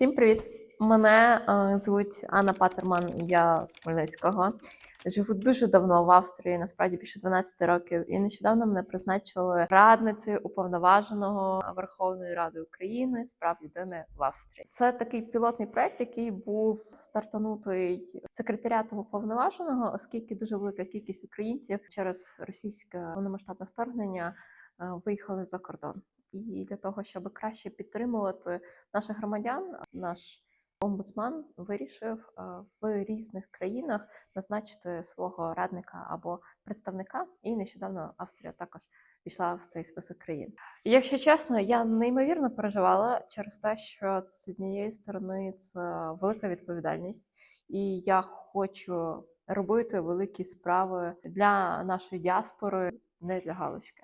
Всім привіт! Мене е, звуть Анна Патерман, я з Хмельницького. Живу дуже давно в Австрії, насправді більше 12 років. І нещодавно мене призначили радницею уповноваженого Верховної Ради України з прав людини в Австрії. Це такий пілотний проект, який був стартанутий секретаріатом уповноваженого, оскільки дуже велика кількість українців через російське повномасштабне вторгнення е, виїхали за кордон. І для того, щоб краще підтримувати наших громадян, наш омбудсман вирішив е, в різних країнах назначити свого радника або представника. І нещодавно Австрія також пішла в цей список країн. Якщо чесно, я неймовірно переживала через те, що з однієї сторони це велика відповідальність, і я хочу робити великі справи для нашої діаспори, не для галочки.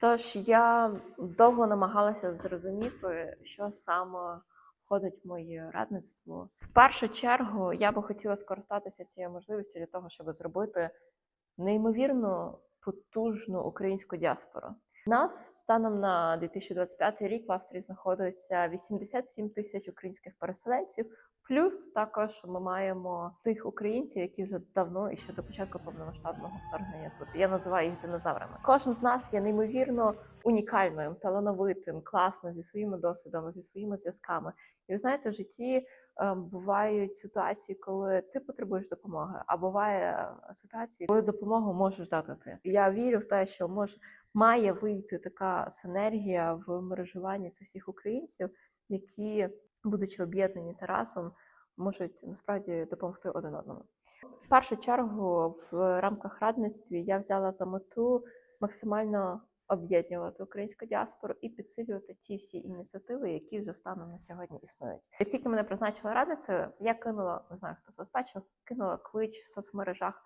Тож я довго намагалася зрозуміти, що саме входить в моє радництво. В першу чергу я би хотіла скористатися цією можливістю для того, щоб зробити неймовірно потужну українську діаспору. У нас станом на 2025 рік в Австрії знаходиться 87 тисяч українських переселенців. Плюс також ми маємо тих українців, які вже давно і ще до початку повномасштабного вторгнення тут. Я називаю їх динозаврами. Кожен з нас є неймовірно унікальним, талановитим, класним зі своїми досвідами, зі своїми зв'язками. І ви знаєте, в житті е, бувають ситуації, коли ти потребуєш допомоги, а буває ситуації, коли допомогу можеш дати ти. Я вірю в те, що може має вийти така синергія в мережуванні цих всіх українців, які будучи об'єднані та разом, можуть насправді допомогти один одному. В першу чергу, в рамках радництві я взяла за мету максимально об'єднувати українську діаспору і підсилювати ті всі ініціативи, які вже станом на сьогодні існують. Як тільки мене призначили радницею, я кинула, не знаю, хто з вас бачив, кинула клич в соцмережах.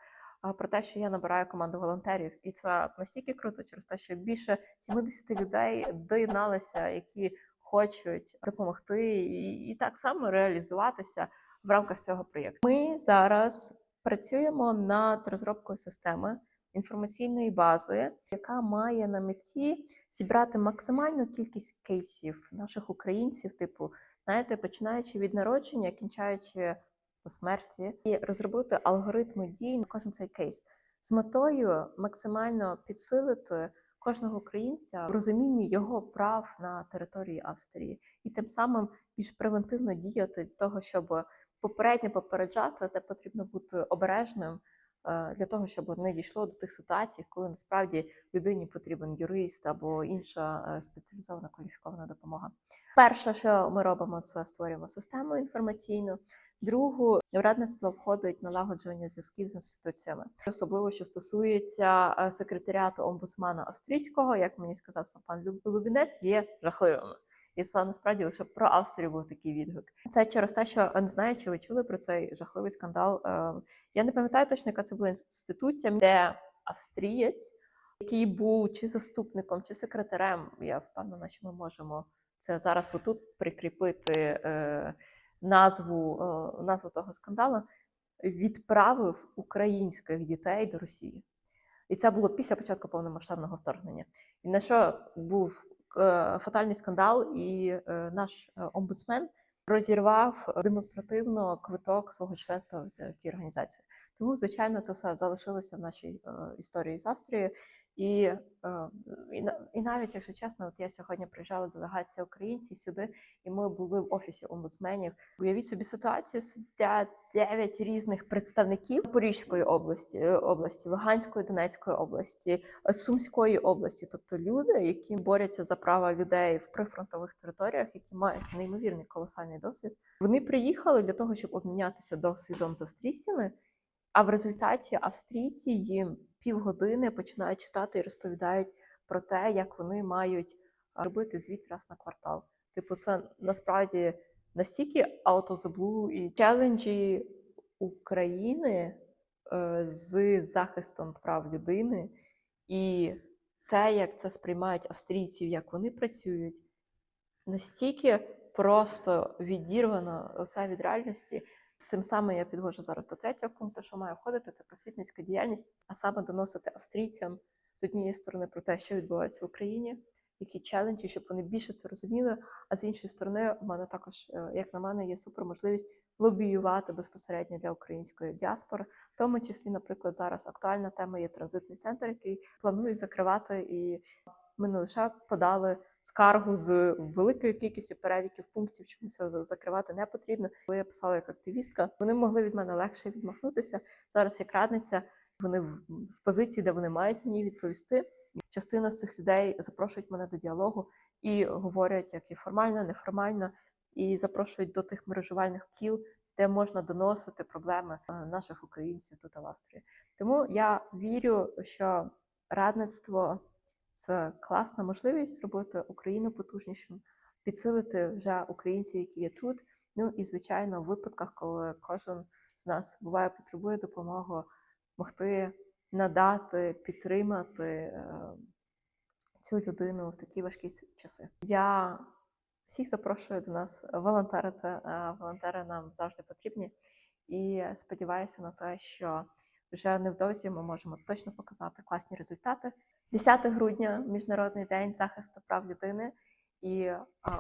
Про те, що я набираю команду волонтерів, і це настільки круто через те, що більше 70 людей доєдналися, які хочуть допомогти і, і так само реалізуватися в рамках цього проєкту. Ми зараз працюємо над розробкою системи інформаційної бази, яка має на меті зібрати максимальну кількість кейсів наших українців, типу, знаєте, починаючи від народження, кінчаючи по смерті, і розробити алгоритми дій на кожен цей кейс з метою максимально підсилити кожного українця в розумінні його прав на території Австрії, і тим самим більш превентивно діяти для того, щоб попередньо попереджати, де потрібно бути обережним е, для того, щоб не дійшло до тих ситуацій, коли насправді людині потрібен юрист або інша е, спеціалізована кваліфікована допомога. Перше, що ми робимо, це створюємо систему інформаційну. Другу радництво входить налагоджування зв'язків з інституціями, особливо що стосується е, секретаріату омбудсмана австрійського, як мені сказав сам пан Лубінець, є жахливими. І це насправді лише про Австрію був такий відгук. Це через те, що не знаю, чи ви чули про цей жахливий скандал. Е, Я не пам'ятаю точно, яка це була інституція, де австрієць, який був чи заступником, чи секретарем. Я впевнена, що ми можемо це зараз отут прикріпити е, назву, е, назву того скандалу, відправив українських дітей до Росії. І це було після початку повномасштабного вторгнення. І на що був е, фатальний скандал, і е, наш омбудсмен розірвав демонстративно квиток свого членства в тій організації. Тому, звичайно, це все залишилося в нашій історії з Австрією. І, е, і, навіть, якщо чесно, от я сьогодні приїжджала делегація українців сюди, і ми були в офісі омбудсменів. Уявіть собі ситуацію, сидять 9 різних представників Запорізької області, е, області, Луганської, Донецької області, е, Сумської області, тобто люди, які борються за права людей в прифронтових територіях, які мають неймовірний колосальний досвід. Вони приїхали для того, щоб обмінятися досвідом з австрійцями. А в результаті австрійці їм півгодини починають читати і розповідають про те, як вони мають робити звіт раз на квартал. Типу, це насправді настільки out of the blue і челенджі України е, з захистом прав людини, і те, як це сприймають австрійців, як вони працюють, настільки просто відірвано все від реальності. Цим саме я підвожу зараз до третього пункту, що має входити, це просвітницька діяльність, а саме доносити австрійцям з однієї сторони про те, що відбувається в Україні, які челенджі, щоб вони більше це розуміли. А з іншої сторони, в мене також, е, як на мене, є супер можливість лобіювати безпосередньо для української діаспори. В тому числі, наприклад, зараз актуальна тема є транзитний центр, який планують закривати, і ми не лише подали скаргу з великою кількістю переліків пунктів, чому це закривати не потрібно. Коли я писала як активістка, вони могли від мене легше відмахнутися. Зараз як радниця, вони в, позиції, де вони мають мені відповісти. Частина з цих людей запрошують мене до діалогу і говорять, як і формально, неформально, і запрошують до тих мережувальних кіл, де можна доносити проблеми е, наших українців тут в Австрії. Тому я вірю, що радництво це класна можливість зробити Україну потужнішим, підсилити вже українців, які є тут. Ну і звичайно, в випадках, коли кожен з нас буває потребує допомоги, могти надати, підтримати е, цю людину в такі важкі часи. Я всіх запрошую до нас волонтерити. е, Волонтери нам завжди потрібні. І сподіваюся на те, що вже невдовзі ми можемо точно показати класні результати. 10 грудня Міжнародний день захисту прав людини, і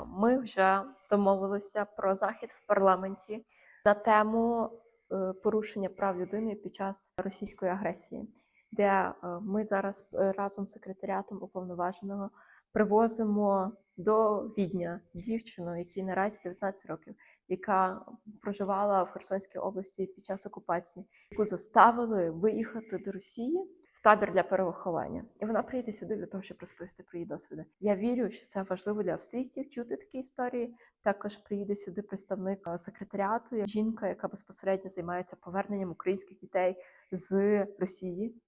ми вже домовилися про захід в парламенті на тему е, порушення прав людини під час російської агресії, де е, ми зараз е, разом з секретаріатом уповноваженого привозимо до Відня дівчину, якій наразі 19 років, яка проживала в Херсонській області під час окупації, яку заставили виїхати до Росії табір для перевиховання. І вона приїде сюди для того, щоб розповісти про її досвіди. Я вірю, що це важливо для австрійців чути такі історії. Також приїде сюди представник секретаріату, жінка, яка безпосередньо займається поверненням українських дітей з Росії.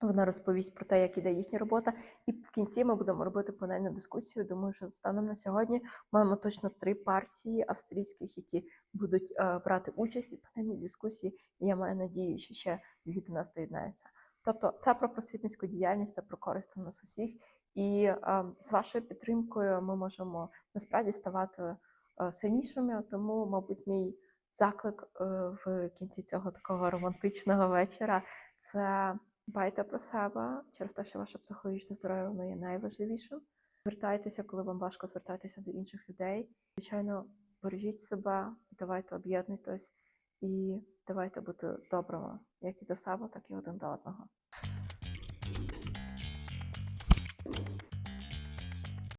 Вона розповість про те, як іде їхня робота, і в кінці ми будемо робити панельну дискусію. Думаю, що станом на сьогодні маємо точно три партії австрійських, які будуть е, брати участь у панельній дискусії. І я маю надію, що ще дві до нас доєднаються. Тобто, це про просвітницьку діяльність, це про користь нас усіх. І е, з вашою підтримкою ми можемо насправді ставати е, сильнішими. Тому, мабуть, мій заклик е, в кінці цього такого романтичного вечора це дбайте про себе через те, що ваше психологічне здоров'я воно є найважливішим. Звертайтеся, коли вам важко звертайтеся до інших людей. Звичайно, бережіть себе, давайте об'єднуйтесь і давайте бути добрими, як і до себе, так і один до одного.